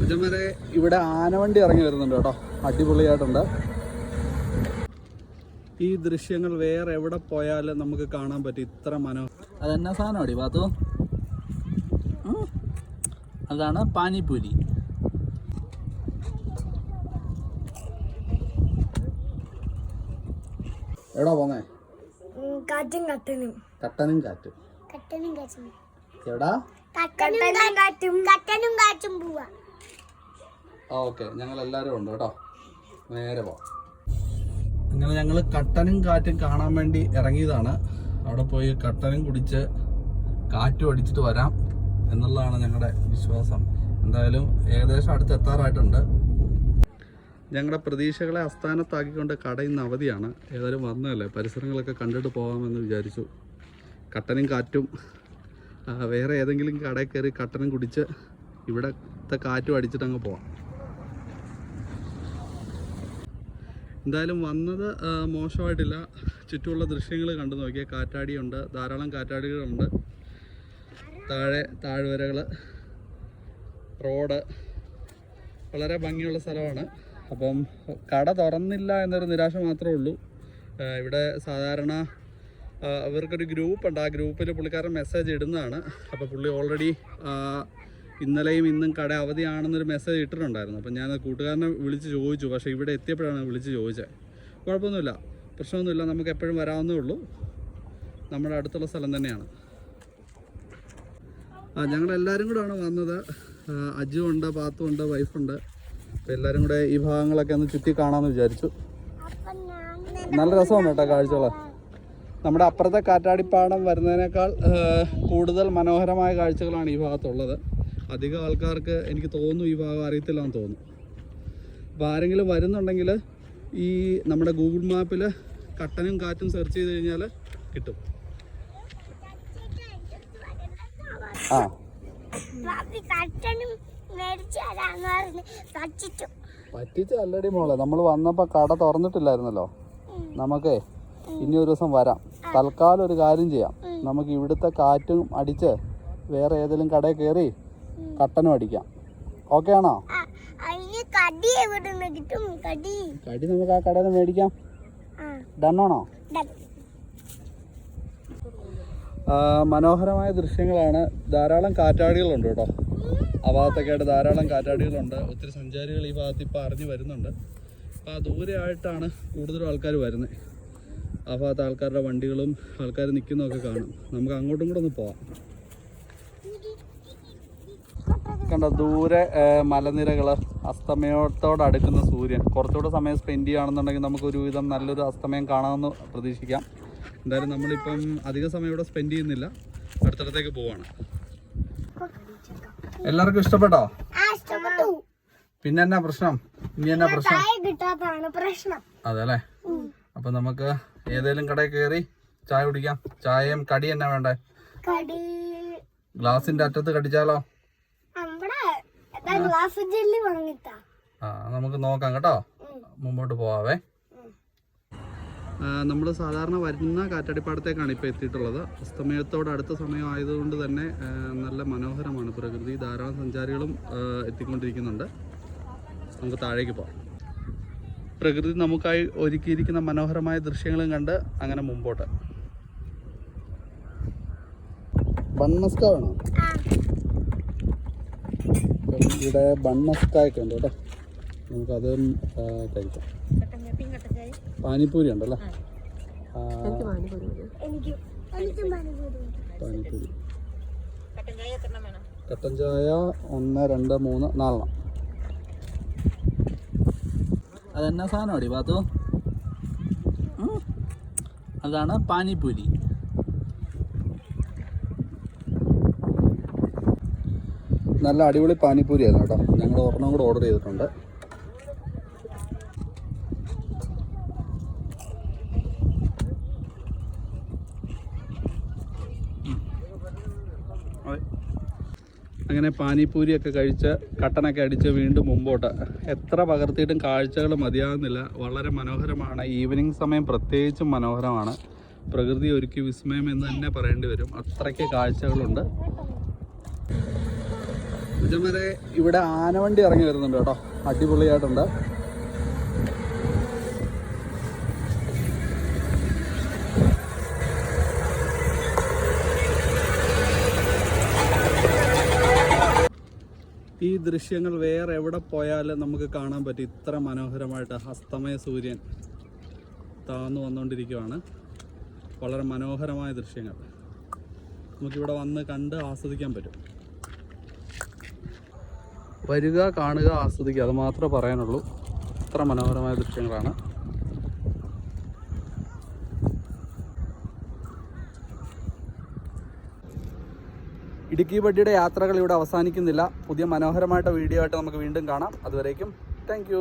അച്ഛന്മാരെ ഇവിടെ ആനവണ്ടി ഇറങ്ങി വരുന്നുണ്ട് കേട്ടോ. അടിപൊളിയായിട്ടുണ്ട്. ഈ ദൃശ്യങ്ങൾ വേറെ എവിടെ പോയാലും നമുക്ക് കാണാൻ പറ്റും. ഇത്ര മനോഹരം അതെന്നാ സാധനമാടി പാത്തു? ഉം. അതാണ് പാനിപ്പൂരി. എവിടാ പോന്നേ? കാറ്റും കട്ടനും കട്ടനും കാറ്റും. കട്ടനും കാറ്റും. എവിടാ? കട്ടനും കാറ്റും. കട്ടനും കാറ്റും പോവാ. ഓക്കെ. ഞങ്ങൾ എല്ലാവരും ഉണ്ട് കേട്ടോ. നേരെ പോവാം അങ്ങനെ ഞങ്ങൾ കട്ടനും കാറ്റും കാണാൻ വേണ്ടി ഇറങ്ങിയതാണ്. അവിടെ പോയി കട്ടനും കുടിച്ച് കാറ്റും അടിച്ചിട്ട് വരാം എന്നുള്ളതാണ് ഞങ്ങളുടെ വിശ്വാസം. എന്തായാലും ഏകദേശം അടുത്ത് എത്താറായിട്ടുണ്ട്. ഞങ്ങളുടെ പ്രതീക്ഷകളെ അസ്ഥാനത്താക്കിക്കൊണ്ട് കട ഇന്ന് അവധിയാണ്. ഏതായാലും വന്നതല്ലേ? പരിസരങ്ങളൊക്കെ കണ്ടിട്ട് പോകാമെന്ന് വിചാരിച്ചു. കട്ടനും കാറ്റും ആ, വേറെ ഏതെങ്കിലും കടയിൽ കയറി കട്ടനും കുടിച്ച് ഇവിടത്തെ കാറ്റും അടിച്ചിട്ട് അങ്ങ് പോവാം. എന്തായാലും വന്നത് മോശമായിട്ടില്ല. ചുറ്റുമുള്ള ദൃശ്യങ്ങൾ കണ്ടു നോക്കിയാൽ കാറ്റാടിയുണ്ട് ധാരാളം കാറ്റാടികളുണ്ട്. താഴെ താഴ്വരകൾ റോഡ് വളരെ ഭംഗിയുള്ള സ്ഥലമാണ്. അപ്പം കട തുറന്നില്ല എന്നൊരു നിരാശ മാത്രമേ ഉള്ളൂ. ഇവിടെ സാധാരണ അവർക്കൊരു ഗ്രൂപ്പുണ്ട്. ആ ഗ്രൂപ്പിൽ പുള്ളിക്കാരൻ മെസ്സേജ് ഇടുന്നതാണ്. അപ്പോൾ പുള്ളി ഓൾറെഡി ഇന്നലെയും ഇന്നും കട അവധിയാണെന്നൊരു മെസ്സേജ് ഇട്ടിട്ടുണ്ടായിരുന്നു. അപ്പം ഞാൻ കൂട്ടുകാരനെ വിളിച്ച് ചോദിച്ചു. പക്ഷേ ഇവിടെ എത്തിയപ്പോഴാണ് വിളിച്ച് ചോദിച്ചത്. കുഴപ്പമൊന്നുമില്ല. പ്രശ്നമൊന്നുമില്ല. നമുക്ക് എപ്പോഴും വരാവുന്നേ ഉള്ളൂ. നമ്മുടെ അടുത്തുള്ള സ്ഥലം തന്നെയാണ്. ആ ഞങ്ങളെല്ലാവരും കൂടെയാണ് വന്നത്. അജു ഉണ്ട് പാത്തു ഉണ്ട് വൈഫുണ്ട് അപ്പോൾ എല്ലാവരും കൂടെ ഈ ഭാഗങ്ങളൊക്കെ ഒന്ന് ചുറ്റി കാണാമെന്ന് വിചാരിച്ചു. നല്ല രസമാണ് കേട്ടോ കാഴ്ചകൾ. നമ്മുടെ അപ്പുറത്തെ കാറ്റാടിപ്പാടം വരുന്നതിനേക്കാൾ കൂടുതൽ മനോഹരമായ കാഴ്ചകളാണ് ഈ ഭാഗത്തുള്ളത്. അധികം ആൾക്കാർക്ക് എനിക്ക് തോന്നുന്നു ഈ ഭാഗം അറിയത്തില്ലെന്ന് തോന്നുന്നു. അപ്പോൾ ആരെങ്കിലും വരുന്നുണ്ടെങ്കിൽ ഈ നമ്മുടെ ഗൂഗിൾ മാപ്പിൽ കട്ടനും കാറ്റും സെർച്ച് ചെയ്ത് കഴിഞ്ഞാൽ കിട്ടും. ആ. മോളെ. നമ്മൾ വന്നപ്പോൾ കട തുറന്നിട്ടില്ലായിരുന്നല്ലോ? നമുക്കേ ഇനി ഒരു ദിവസം വരാം. തൽക്കാലം ഒരു കാര്യം ചെയ്യാം. നമുക്ക് ഇവിടുത്തെ കാറ്റും അടിച്ച് വേറെ ഏതെങ്കിലും കടയിൽ കയറി കട്ടനും അടിക്കാം. ഓക്കെ ആണോ? കടി എവിടെ നിന്ന് കിട്ടും? കടി. കടി നമുക്ക് ആ കടയിൽ നിന്ന് മേടിക്കാം. ഡണ്ണാണോ. മനോഹരമായ ദൃശ്യങ്ങളാണ്. ധാരാളം കാറ്റാടികളുണ്ട് കേട്ടോ. ആ ഭാഗത്തൊക്കെ ആയിട്ട് ധാരാളം കാറ്റാടികളുണ്ട്. ഒത്തിരി സഞ്ചാരികൾ ഈ ഭാഗത്ത് ഇപ്പോൾ അറിഞ്ഞു വരുന്നുണ്ട്. അപ്പോൾ ആ ദൂരെ ആയിട്ടാണ് കൂടുതലും ആൾക്കാർ വരുന്നത്. ആ ഭാഗത്ത് ആൾക്കാരുടെ വണ്ടികളും ആൾക്കാർ നിൽക്കുന്നതൊക്കെ കാണും. നമുക്ക് അങ്ങോട്ടും കൂടെ ഒന്ന് പോവാം. കണ്ടോ ദൂരെ മലനിരകൾ അസ്തമയത്തോട് അടുക്കുന്ന സൂര്യൻ. കുറച്ചുകൂടെ സമയം സ്പെൻഡ് ചെയ്യുകയാണെന്നുണ്ടെങ്കിൽ നമുക്ക് ഒരുവിധം നല്ലൊരു അസ്തമയം കാണാമെന്ന് പ്രതീക്ഷിക്കാം. എന്തായാലും നമ്മളിപ്പം അധിക സമയം ഇവിടെ സ്പെൻഡ് ചെയ്യുന്നില്ല. അടുത്തടത്തേക്ക് പോവാണ്. എല്ലാവർക്കും ഇഷ്ടപ്പെട്ടോ? പിന്നെ എന്നാ പ്രശ്നം? ഇനി എന്നാ പ്രശ്നം? ചായ കിട്ടാത്തതാണ് പ്രശ്നം. അതെ അല്ലേ അപ്പൊ നമുക്ക് ഏതേലും കടയിൽ കയറി ചായ കുടിക്കാം. ചായയും കടി എന്നാ വേണ്ടേ? ഗ്ലാസിന്റെ അറ്റത്ത് കടിച്ചാലോ? ആ. നമുക്ക് നോക്കാം കേട്ടോ. മുമ്പോട്ട് പോവാവേ. നമ്മൾ സാധാരണ വരുന്ന കാറ്റടിപ്പാടത്തേക്കാണ് ഇപ്പോൾ എത്തിയിട്ടുള്ളത്. അസ്തമയത്തോട് അടുത്ത സമയം ആയതുകൊണ്ട് തന്നെ നല്ല മനോഹരമാണ് പ്രകൃതി. ധാരാളം സഞ്ചാരികളും എത്തിക്കൊണ്ടിരിക്കുന്നുണ്ട്. നമുക്ക് താഴേക്ക് പോകാം പ്രകൃതി നമുക്കായി ഒരുക്കിയിരിക്കുന്ന മനോഹരമായ ദൃശ്യങ്ങളും കണ്ട് അങ്ങനെ മുമ്പോട്ട്. ബണ്ണസ്ക വേണോ? ആ. ഇവിടെ ബണ്ണസ്കായൊക്കെ ഉണ്ട് കേട്ടോ. നമുക്കത് കഴിക്കാം. പാനിപ്പൂരി ഉണ്ടല്ലോ? പാനിപ്പൂരി കട്ടൻ ചായ ഒന്ന് രണ്ട് മൂന്ന് നാലെണ്ണം. അതെന്നാ സാധനമാടി പാത്തു? ഉം. അതാണ് പാനിപ്പൂരി. നല്ല അടിപൊളി പാനിപ്പൂരി ആയിരുന്നു കേട്ടോ. ഞങ്ങൾ ഒരെണ്ണം കൂടെ ഓർഡർ ചെയ്തിട്ടുണ്ട്. അങ്ങനെ പാനിപ്പൂരിയൊക്കെ കഴിച്ച് കട്ടനൊക്കെ അടിച്ച് വീണ്ടും മുമ്പോട്ട്. എത്ര പകർത്തിയിട്ടും കാഴ്ചകൾ മതിയാകുന്നില്ല വളരെ മനോഹരമാണ്. ഈവനിങ് സമയം പ്രത്യേകിച്ചും മനോഹരമാണ്. പ്രകൃതി ഒരുക്കി വിസ്മയം എന്ന് തന്നെ പറയേണ്ടി വരും. അത്രയ്ക്ക് കാഴ്ചകളുണ്ട്. ഇതുവരെ ഇവിടെ ആനവണ്ടി ഇറങ്ങി വരുന്നുണ്ട് കേട്ടോ. അടിപൊളിയായിട്ടുണ്ട്. ഈ ദൃശ്യങ്ങൾ വേറെ എവിടെ പോയാലും നമുക്ക് കാണാൻ പറ്റും. ഇത്ര മനോഹരമായിട്ട് അസ്തമയ സൂര്യൻ താന്നു വന്നുകൊണ്ടിരിക്കുവാണ് വളരെ മനോഹരമായ ദൃശ്യങ്ങൾ. നമുക്കിവിടെ വന്ന് കണ്ട് ആസ്വദിക്കാൻ പറ്റും. വരിക കാണുക ആസ്വദിക്കുക അത് മാത്രമേ പറയാനുള്ളൂ. അത്ര മനോഹരമായ ദൃശ്യങ്ങളാണ്. ഇടുക്കി ബഡ്ഡിയുടെ യാത്രകൾ ഇവിടെ അവസാനിക്കുന്നില്ല. പുതിയ മനോഹരമായിട്ട് വീഡിയോ ആയിട്ട് നമുക്ക് വീണ്ടും കാണാം. അതുവരേക്കും താങ്ക്